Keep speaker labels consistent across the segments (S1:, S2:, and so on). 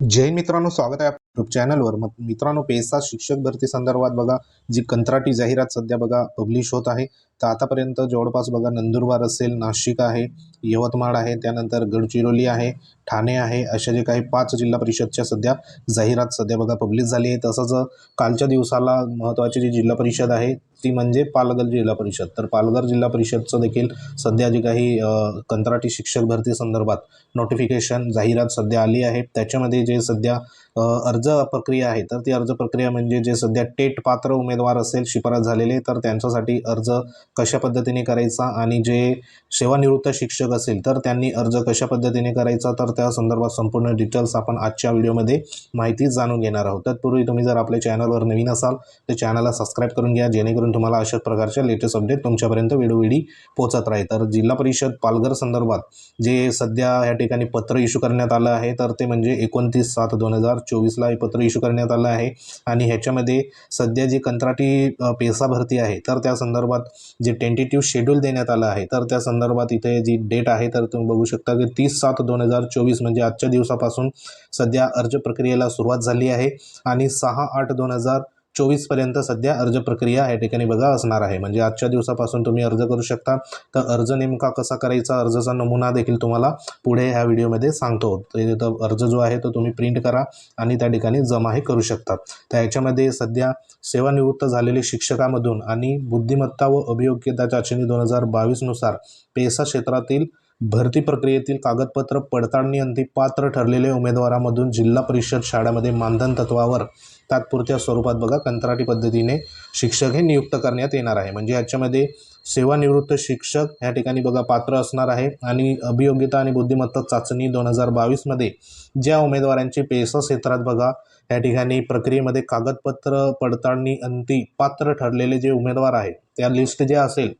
S1: जय मित्रांनो स्वागत आहे यूट्यूब चॅनलवर मग मित्रांनो पेसा शिक्षक भरती संदर्भात बघा जी कंत्राटी जाहिरात सध्या बघा पब्लिश होत आहे. तर आतापर्यंत जवळपास बघा नंदुरबार असेल नाशिक आहे यवतमाळ आहे त्यानंतर गडचिरोली आहे ठाणे आहे अशा जे काही पाच जिल्हा परिषदच्या सध्या जाहिरात सध्या बघा पब्लिश झाली आहे. तसंच कालच्या दिवसाला महत्त्वाची जी जिल्हा परिषद आहे ती म्हणजे पालघर जिल्हा परिषद. तर पालघर जिल्हा परिषदचं देखील सध्या जे काही कंत्राटी शिक्षक भरती संदर्भात नोटिफिकेशन जाहिरात सध्या आली आहे. त्याच्यामध्ये जे सध्या अर्ज अर्ज प्रक्रिया आहे तर ती अर्ज प्रक्रिया म्हणजे जे सध्या टेट पात्र उमेदवार असेल शिफारस झालेले तर त्यांच्यासाठी अर्ज कशा पद्धतीने करायचा आणि जे सेवानिवृत्त शिक्षक असेल तर त्यांनी अर्ज कशा पद्धतीने करायचा तर त्या संदर्भात संपूर्ण डिटेल्स आपण आजच्या व्हिडिओमध्ये माहिती जाणून घेणार आहोत. तत्पूर्वी तुम्ही जर आपल्या चॅनलवर नवीन असाल तर चॅनलला सबस्क्राईब करून घ्या जेणेकरून तुम्हाला अशाच प्रकारच्या लेटेस्ट अपडेट तुमच्यापर्यंत वेळोवेळी पोहोचत राहील. तर जिल्हा परिषद पालघर संदर्भात जे सध्या या ठिकाणी पत्र इश्यू करण्यात आलं आहे तर ते म्हणजे एकोणतीस सात दोन हजार चोवीसला पत्र इश्यू करण्यात आलं आहे. आणि ह्याच्यामध्ये सध्या जी कंत्राटी पेसा भरती आहे तर त्या संदर्भात जे टेंटेटिव्ह शेड्यूल देण्यात आलं आहे तर त्या संदर्भात इथे जी डेट आहे तर तुम्ही बघू शकता की तीस सात दोन हजार चोवीस म्हणजे आजच्या दिवसापासून सध्या अर्ज प्रक्रियेला सुरुवात झाली आहे. आणि सहा आठ दोन हजार चोवीसपर्यंत सध्या अर्ज प्रक्रिया या ठिकाणी बघा असणार आहे. म्हणजे आजच्या दिवसापासून तुम्ही अर्ज करू शकता. तर अर्ज नेमका कसा करायचा अर्जाचा नमुना देखील तुम्हाला पुढे ह्या व्हिडिओमध्ये सांगतो. तर अर्ज जो आहे तो तुम्ही प्रिंट करा आणि त्या ठिकाणी जमाही करू शकता. तर याच्यामध्ये सध्या सेवानिवृत्त झालेले शिक्षकामधून आणि बुद्धिमत्ता व अभियोग्यता चाचणी दोन हजार बावीसनुसार पेसा क्षेत्रातील भरती प्रक्रियेतील कागदपत्र पडताळणीअंती पात्र ठरलेले उमेदवारामधून जिल्हा परिषद शाळेमध्ये मानधन तत्वावर तात्पुरत्या स्वरूपात बघा कंत्राटी पद्धतीने शिक्षक हे नियुक्त करण्यात येणार आहे. म्हणजे याच्यामध्ये सेवानिवृत्त शिक्षक ह्या ठिकाणी बघा पात्र असणार आहे आणि अभियोग्यता आणि बुद्धिमत्ता चाचणी दोन हजार बावीसमध्ये ज्या उमेदवारांची पेसा क्षेत्रात बघा या ठिकाणी प्रक्रियेमध्ये कागदपत्र पडताळणी अंती पात्र ठरलेले जे उमेदवार आहे त्या लिस्ट ज्या असेल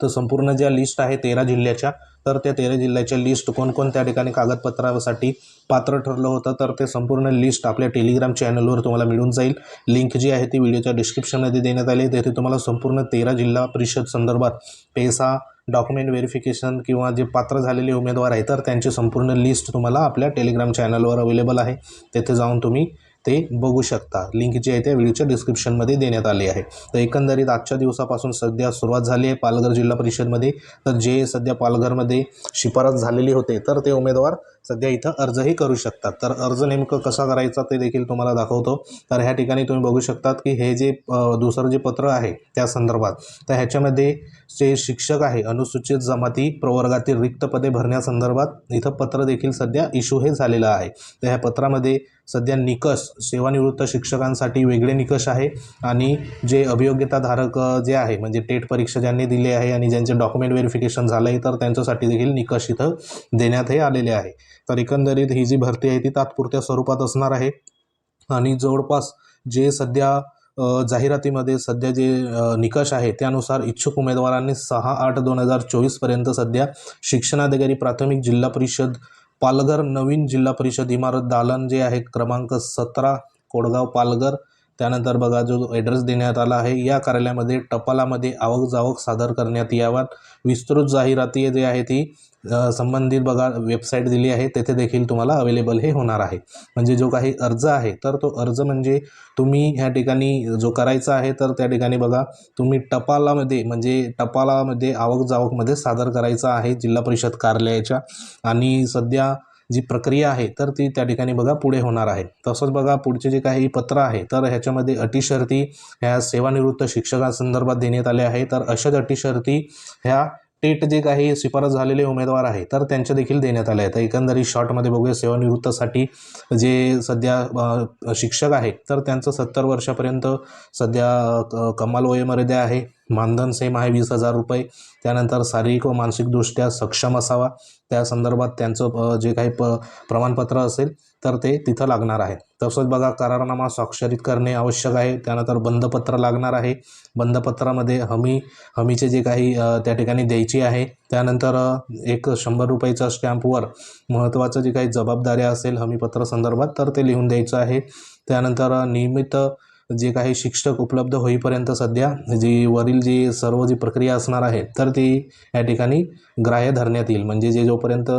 S1: तर संपूर्ण ज्या लिस्ट आहे तेरा जिल्ह्याच्या तर त्या तेरा जिल्ह्याच्या लिस्ट कोणकोणत्या ठिकाणी कागदपत्रासाठी पात्र ठरलं होतं तर ते संपूर्ण लिस्ट आपल्या टेलिग्राम चॅनलवर तुम्हाला मिळून जाईल. लिंक जी आहे ती व्हिडिओच्या डिस्क्रिप्शनमध्ये देण्यात आली तेथे तुम्हाला संपूर्ण तेरा जिल्हा परिषद संदर्भात पेसा डॉक्युमेंट व्हेरिफिकेशन किंवा जे पात्र झालेले उमेदवार आहेत तर त्यांची संपूर्ण लिस्ट तुम्हाला आपल्या टेलिग्राम चॅनलवर अवेलेबल आहे. तेथे जाऊन तुम्ही ते बघू शकता. लिंक जी आहे त्या व्हिडिओच्या डिस्क्रिप्शनमध्ये देण्यात आली आहे. तर एकंदरीत आजच्या दिवसापासून सध्या सुरुवात झाली आहे पालघर जिल्हा परिषदमध्ये. तर जे सध्या पालघरमध्ये शिफारस झालेली होते तर ते उमेदवार सध्या इथं अर्जही करू शकतात. तर अर्ज नेमकं कसा करायचा ते देखील तुम्हाला दाखवतो. तर ह्या ठिकाणी तुम्ही बघू शकतात की हे जे दुसरं जे पत्र आहे त्या संदर्भात तर ह्याच्यामध्ये जे शिक्षक आहे अनुसूचित जमाती प्रवर्गातील रिक्त पदे भरण्यासंदर्भात इथं पत्र देखील सध्या इश्यू हे झालेलं आहे. तर ह्या पत्रामध्ये सध्या निकष सेवानिवृत्त शिक्षकांसाठी वेगळे निकष आहे आणि जे अभियोग्यताधारक जे आहे म्हणजे टेट परीक्षा ज्यांनी दिली आहे आणि ज्यांचे डॉक्युमेंट व्हेरिफिकेशन झालं आहे तर त्यांच्यासाठी देखील निकष इथं देण्यातही आलेले आहे. तर एकंदरीत ही जी भरती आहे ती तात्पुरत्या स्वरूपात असणार आहे. आणि जवळपास जे सध्या जाहिरातीमध्ये सध्या जे निकष आहे त्यानुसार इच्छुक उमेदवारांनी सहा आठ दोन हजार चोवीसपर्यंत सध्या शिक्षणाधिकारी प्राथमिक जिल्हा परिषद पालघर नवीन जिल्हा परिषद इमारत दालन जे आहे क्रमांक सतरा कोडगाव पालघर त्यानंतर बघा जो ॲड्रेस देण्यात आला आहे या कार्यालयामध्ये टपालामध्ये आवक जावक सादर करण्यात याव्यात विस्तृत जाहिराती जे आहे ती संबंधित बघा वेबसाईट दिली आहे. तेथे देखील तुम्हाला अवेलेबल हे होणार आहे. म्हणजे जो काही अर्ज आहे तर तो अर्ज म्हणजे तुम्ही ह्या ठिकाणी जो करायचा आहे तर त्या ठिकाणी बघा तुम्ही टपालामध्ये म्हणजे टपालामध्ये आवक जावकमध्ये सादर करायचा आहे जिल्हा परिषद कार्यालयाच्या. आणि सध्या जी प्रक्रिया आहे तर ती त्या ठिकाणी बघा पुढे होणार आहे. तसंच बघा पुढचे जे काही पत्र आहे तर ह्याच्यामध्ये अटी शर्ती ह्या सेवानिवृत्त शिक्षकांसंदर्भात देण्यात आले आहे. तर अशाच अटी शर्ती ह्या टेट जे काही शिफारस झालेले उमेदवार आहे तर त्यांच्या देखील देण्यात आले आहेत. एकंदरीत शॉर्टमध्ये बघूया सेवानिवृत्तासाठी जे सध्या शिक्षक आहे तर त्यांचं सत्तर वर्षापर्यंत सध्या क- कमाल वयोमर्यादा आहे. मानधन सेम आहे वीस हजार रुपये. त्यानंतर शारीरिक व मानसिकदृष्ट्या सक्षम असावा. त्या संदर्भात त्यांचं जे काही प प्रमाणपत्र असेल तर ते तिथं लागणार आहे. तसंच बघा करारनामा स्वाक्षरित करणे आवश्यक आहे. त्यानंतर बंधपत्र लागणार आहे. बंधपत्रामध्ये हमी हमीचे जे काही त्या ठिकाणी द्यायची आहे. त्यानंतर एक शंभर रुपयाच्या स्टॅम्पवर महत्त्वाचं जे काही जबाबदाऱ्या असेल हमीपत्र संदर्भात तर ते लिहून द्यायचं आहे. त्यानंतर नियमित जे काही शिक्षक उपलब्ध होईपर्यंत सध्या जी वरील जी सर्व जी प्रक्रिया असणार आहे तर ती या ठिकाणी ग्राह्य धरण्यात येईल. म्हणजे जे जोपर्यंत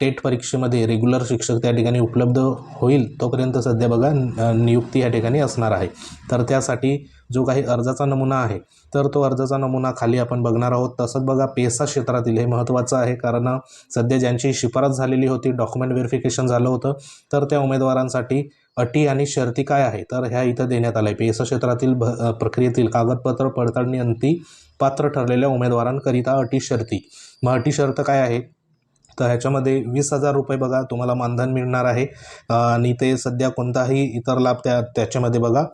S1: टेट परीक्षेमध्ये रेग्युलर शिक्षक त्या ठिकाणी उपलब्ध होईल तोपर्यंत सध्या बघा नियुक्ती या ठिकाणी असणार आहे. तर त्यासाठी जो काही अर्जाचा नमुना आहे तर तो अर्जाचा नमुना खाली आपण बघणार आहोत. तसंच बघा पेसा क्षेत्रातील हे महत्त्वाचं आहे कारण सध्या ज्यांची शिफारस झालेली होती डॉक्युमेंट व्हेरिफिकेशन झालं होतं तर त्या उमेदवारांसाठी अटी आणि शर्ती काय आहे? तर ह्या इथं देण्यात आल्या. आहे एस क्षेत्रातील भ प्रक्रियेतील कागदपत्र पडताळणी अंती पात्र ठरलेल्या उमेदवारांकरिता अटी शर्ती. मग अटी शर्त काय आहे? तर ह्याच्यामध्ये वीस हजार रुपये बघा तुम्हाला मानधन मिळणार आहे. आणि ते सध्या कोणताही इतर लाभ त्या त्याच्यामध्ये बघा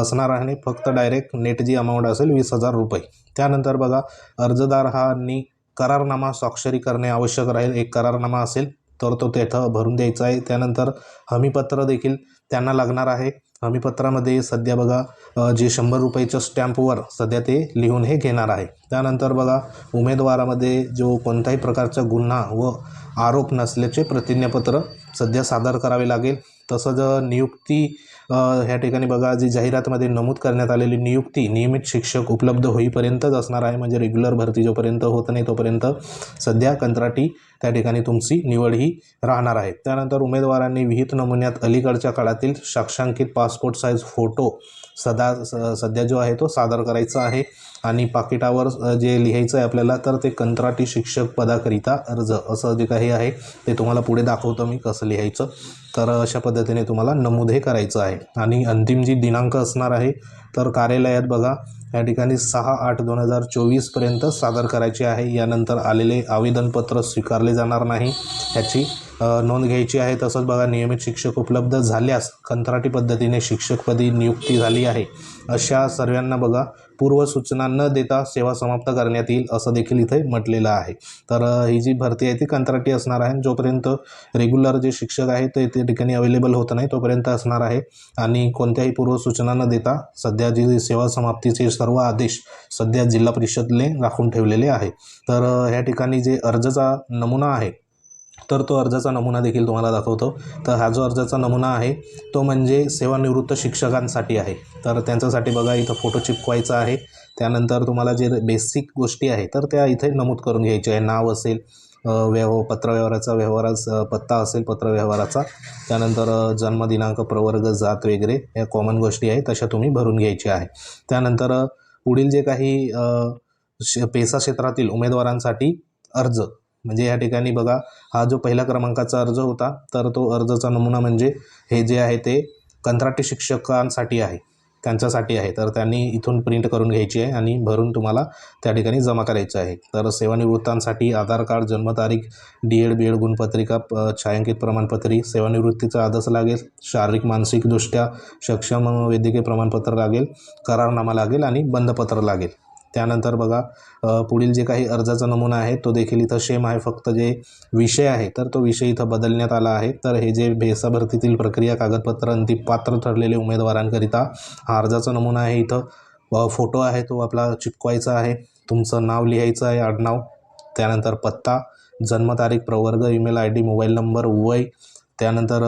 S1: असणार आहे. फक्त डायरेक्ट नेट जी अमाऊंट असेल वीस हजार रुपये. त्यानंतर बघा अर्जदार हा करारनामा स्वाक्षरी करणे आवश्यक राहील. एक करारनामा असेल तर तो तिथं भरून द्यायचा आहे. त्यानंतर हमीपत्र देखील त्यांना लागणार आहे. हमीपत्रामध्ये सध्या बघा जे शंभर रुपयाच्या स्टॅम्पवर सध्या ते लिहून हे घेणार आहे. त्यानंतर बघा उमेदवारामध्ये जो कोणत्याही प्रकारचा गुन्हा व आरोप नसल्याचे प्रतिज्ञापत्र सध्या सादर करावे लागेल. तसंच नियुक्ती ह्या ठिकाणी बघा जी जाहिरातमध्ये नमूद करण्यात आलेली नियुक्ती नियमित शिक्षक उपलब्ध होईपर्यंतच असणार आहे. म्हणजे रेग्युलर भरती जोपर्यंत होत नाही तोपर्यंत सध्या कंत्राटी त्या ठिकाणी तुमची निवड ही राहणार आहे. त्यानंतर उमेदवारांनी विहित नमुन्यात अलीकडच्या काळातील साक्षांकित पासपोर्ट साईज फोटो सदा स- सध्या जो आहे तो सादर करायचा आहे. आणि पाकिटावर जे लिहायचं आहे आपल्याला तर ते कंत्राटी शिक्षक पदाकरिता अर्ज असं जे काही आहे ते तुम्हाला पुढे दाखवतो मी कसं लिहायचं. तर अशा पद्धतीने तुम्हाला नमूद हे करायचं आहे. आणि अंतिम जी दिनांक असणार आहे तर कार्यालयात बघा या ठिकाणी सहा आठ दोन हजार चोवीसपर्यंत सादर करायचे आहे. यानंतर आलेले आवेदनपत्र स्वीकारले जाणार नाही. ह्याची नोंद घ्यायची आहे. तसंच बघा नियमित शिक्षक उपलब्ध झाल्यास कंत्राटी पद्धतीने शिक्षकपदी नियुक्ती झाली आहे. अशा सर्वांना बघा पूर्वसूचना न देता सेवा समाप्त करण्यात येईल असं देखील इथे म्हटलेलं आहे. तर ही जी भरती आहे ती कंत्राटी असणार आहे. जोपर्यंत रेग्युलर जे शिक्षक आहेत ते त्या ठिकाणी अवेलेबल होत नाही तोपर्यंत असणार आहे. आणि कोणत्याही पूर्वसूचना न देता सध्या जी सेवा समाप्तीचे सर्व आदेश सध्या जिल्हा परिषदने राखून ठेवलेले आहे. तर ह्या ठिकाणी जे अर्जचा नमुना आहे तर तो अर्जाचा नमुना देखील तुम्हाला दाखवतो. तर हा जो अर्जाचा नमुना आहे तो म्हणजे सेवानिवृत्त शिक्षकांसाठी आहे. तर त्यांच्यासाठी बघा इथं फोटो चिपकवायचा आहे. त्यानंतर तुम्हाला जे बेसिक गोष्टी आहे तर त्या इथे नमूद करून घ्यायच्या आहे नाव असेल व्यव पत्रव्यवहाराचा व्यवहाराचा पत्ता असेल पत्रव्यवहाराचा. त्यानंतर जन्मदिनांक प्रवर्ग जात वगैरे या कॉमन गोष्टी आहेत तशा तुम्ही भरून घ्यायच्या आहे त्यानंतर पुढील जे काही पेसा क्षेत्रातील उमेदवारांसाठी अर्ज म्हणजे या ठिकाणी बघा हा जो पहिल्या क्रमांकाचा अर्ज होता तर तो अर्जाचा नमुना म्हणजे हे जे आहे ते कंत्राटी शिक्षकांसाठी आहे त्यांच्यासाठी आहे. तर त्यांनी इथून प्रिंट करून घ्यायची आहे आणि भरून तुम्हाला त्या ठिकाणी जमा करायचं आहे. तर सेवानिवृत्तांसाठी आधार कार्ड जन्मतारीख डी एड बी एड गुणपत्रिका प- छायांकित प्रमाणपत्री सेवानिवृत्तीचा आदर्श लागेल शारीरिक मानसिकदृष्ट्या सक्षम वैद्यकीय प्रमाणपत्र लागेल करारनामा लागेल आणि बंधपत्र लागेल. त्यानंतर बघा पुढील जे काही अर्जाचा नमुना आहे तो देखील इथं सेम आहे. फक्त जे विषय आहे तर तो विषय इथं बदलण्यात आला आहे. तर हे जे भेसा भरतीतील प्रक्रिया कागदपत्र अंतिम पात्र ठरलेले उमेदवारांकरिता हा अर्जाचा नमुना आहे इथं. फोटो आहे तो आपला चिपकवायचा आहे. तुमचं नाव लिहायचं आहे आडनाव. त्यानंतर पत्ता जन्मतारीख प्रवर्ग email I D mobile number वय. त्यानंतर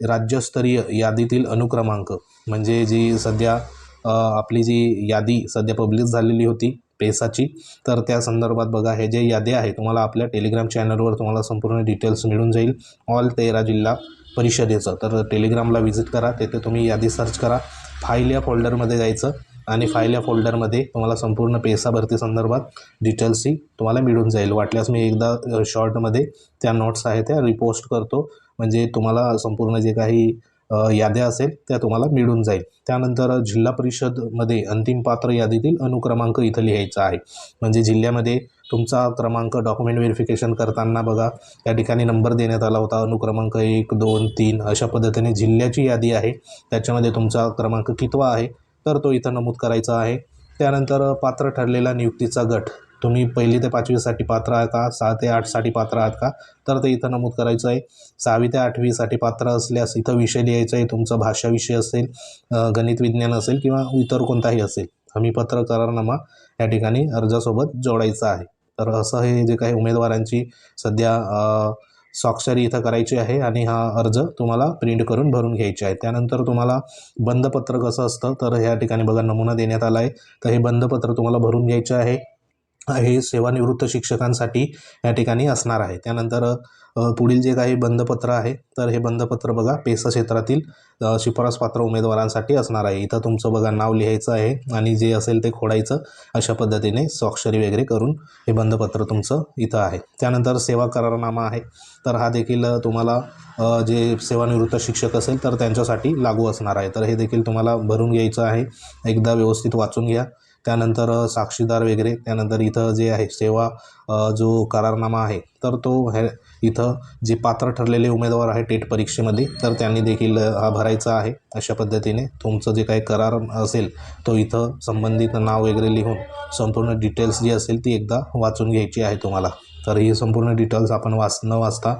S1: राज्यस्तरीय यादीतील अनुक्रमांक. म्हणजे जी सध्या आपली जी यादी सध्या पब्लिश झालेली होती पेसाची तर त्या संदर्भात बघा हे जे यादी आहे तुम्हाला आपल्या टेलिग्राम चॅनलवर तुम्हाला संपूर्ण डिटेल्स मिळून जाईल. ऑल तेरा जिल्हा परिषदेचं. तर टेलिग्रामला व्हिजिट करा तेथे तुम्ही यादी सर्च करा. फाईल या फोल्डरमध्ये जायचं आणि फाईल या फोल्डरमध्ये तुम्हाला संपूर्ण पेसा भरती संदर्भात डिटेल्सही तुम्हाला मिळून जाईल. वाटल्यास मी एकदा शॉर्टमध्ये त्या नोट्स आहेत त्या रिपोस्ट करतो. म्हणजे तुम्हाला संपूर्ण जे काही याद्या असेल त्या तुम्हाला मिळून जाईल. त्यानंतर जिल्हा परिषदमध्ये अंतिम पात्र यादीतील अनुक्रमांक इथं लिहायचा आहे. म्हणजे जिल्ह्यामध्ये तुमचा क्रमांक डॉक्युमेंट व्हेरिफिकेशन करताना बघा त्या ठिकाणी नंबर देण्यात आला होता अनुक्रमांक एक दोन तीन अशा पद्धतीने जिल्ह्याची यादी आहे. त्याच्यामध्ये तुमचा क्रमांक कितवा आहे तर तो इथं नमूद करायचा आहे. त्यानंतर पात्र ठरलेला नियुक्तीचा गट तुम्ही पहिली ते पाचवीसाठी पात्र आहात का? सहा ते आठसाठी पात्र आहात का? तर ते इथं नमूद करायचं आहे. सहावी ते आठवीसाठी पात्र असल्यास इथं विषय लिहायचा आहे. तुमचा भाषा विषय असेल गणित विज्ञान असेल किंवा इतर कोणताही असेल हमीपत्र करारनामा या ठिकाणी अर्जासोबत जोडायचा आहे. तर असं हे जे काही उमेदवारांची सध्या स्वाक्षरी इथं करायची आहे आणि हा अर्ज तुम्हाला प्रिंट करून भरून घ्यायचे आहे. त्यानंतर तुम्हाला बंधपत्र कसं असतं तर ह्या ठिकाणी बघा नमुना देण्यात आला आहे. तर हे बंधपत्र तुम्हाला भरून घ्यायचं आहे. हे सेवानिवृत्त शिक्षकांसाठी या ठिकाणी असणार आहे. त्यानंतर पुढील जे काही बंधपत्र आहे तर हे बंधपत्र बघा पेस क्षेत्रातील शिफारसपात्र उमेदवारांसाठी असणार आहे. इथं तुमचं बघा नाव लिहायचं आहे आणि जे असेल ते खोडायचं अशा पद्धतीने स्वाक्षरी वगैरे करून हे बंधपत्र तुमचं इथं आहे. त्यानंतर सेवा करारनामा आहे. तर हा देखील तुम्हाला जे सेवानिवृत्त शिक्षक असेल तर त्यांच्यासाठी लागू असणार आहे. तर हे देखील तुम्हाला भरून घ्यायचं आहे. एकदा व्यवस्थित वाचून घ्या. त्यानंतर साक्षीदार वगैरे त्यानंतर इथं जे आहे सेवा जो करारनामा आहे तर तो हे इथं जे पात्र ठरलेले उमेदवार आहे टेट परीक्षेमध्ये तर त्यांनी देखील हा भरायचा आहे. अशा पद्धतीने तुमचं जे काही करार असेल तो इथं संबंधित नाव वगैरे लिहून संपूर्ण डिटेल्स जी असेल ती एकदा वाचून घ्यायची आहे तुम्हाला. तर ही संपूर्ण डिटेल्स आपण वाच न वाचता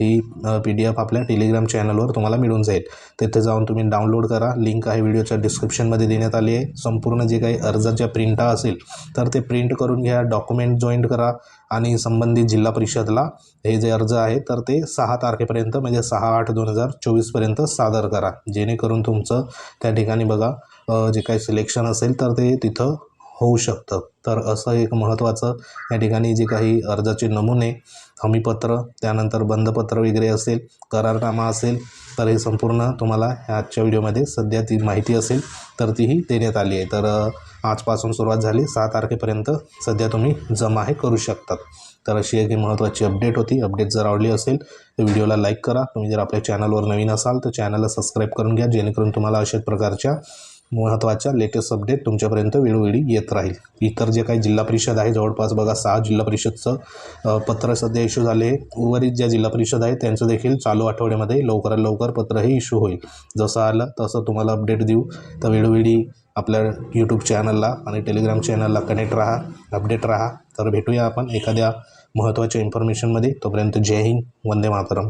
S1: ही पी डी एफ आपल्या टेलिग्राम चॅनलवर तुम्हाला मिळून जाईल. तिथे जाऊन तुम्ही डाउनलोड करा. लिंक आहे व्हिडिओच्या डिस्क्रिप्शनमध्ये देण्यात आली आहे. संपूर्ण जे काही अर्जाच्या प्रिंटा असेल तर ते प्रिंट करून घ्या डॉक्युमेंट जॉईंट करा आणि संबंधित जिल्हा परिषदला हे जे अर्ज आहे तर ते सहा तारखेपर्यंत म्हणजे सहा आठ दोन हजार चोवीसपर्यंत सादर करा. जेणेकरून तुमचं त्या ठिकाणी बघा जे काही सिलेक्शन असेल तर ते तिथं होऊ शकतं. तर असं एक महत्त्वाचं या ठिकाणी जे काही अर्जाचे नमुने हमीपत्र त्यानंतर बंधपत्र वगैरे असेल करारनामा असेल तर हे संपूर्ण तुम्हाला ह्या आजच्या व्हिडिओमध्ये सध्या ती माहिती असेल तर तीही देण्यात आली आहे. तर आजपासून सुरुवात झाली सहा तारखेपर्यंत सध्या तुम्ही जमा हे करू शकतात. तर अशी एक महत्त्वाची अपडेट होती. अपडेट जर आवडली असेल तर व्हिडिओला लाईक करा. तुम्ही जर आपल्या चॅनलवर नवीन असाल तर चॅनलला सबस्क्राईब करून घ्या जेणेकरून तुम्हाला अशा प्रकारच्या महत्त्वाच्या लेटेस्ट अपडेट तुमच्यापर्यंत वेळोवेळी येत राहील. इतर जे काही जिल्हा परिषद आहे जवळपास बघा सहा जिल्हा परिषदचं पत्र सध्या इश्यू झाले. उर्वरित ज्या जिल्हा परिषद आहेत त्यांचं देखील चालू आठवड्यामध्ये लवकरात लवकर पत्र हे इश्यू होईल. जसं आलं तसं तुम्हाला अपडेट देऊ. तर वेळोवेळी आपल्या यूट्यूब चॅनलला आणि टेलिग्राम चॅनलला कनेक्ट राहा अपडेट राहा. तर भेटूया आपण एखाद्या महत्त्वाच्या इन्फॉर्मेशनमध्ये तोपर्यंत जय हिंद वंदे मातरम.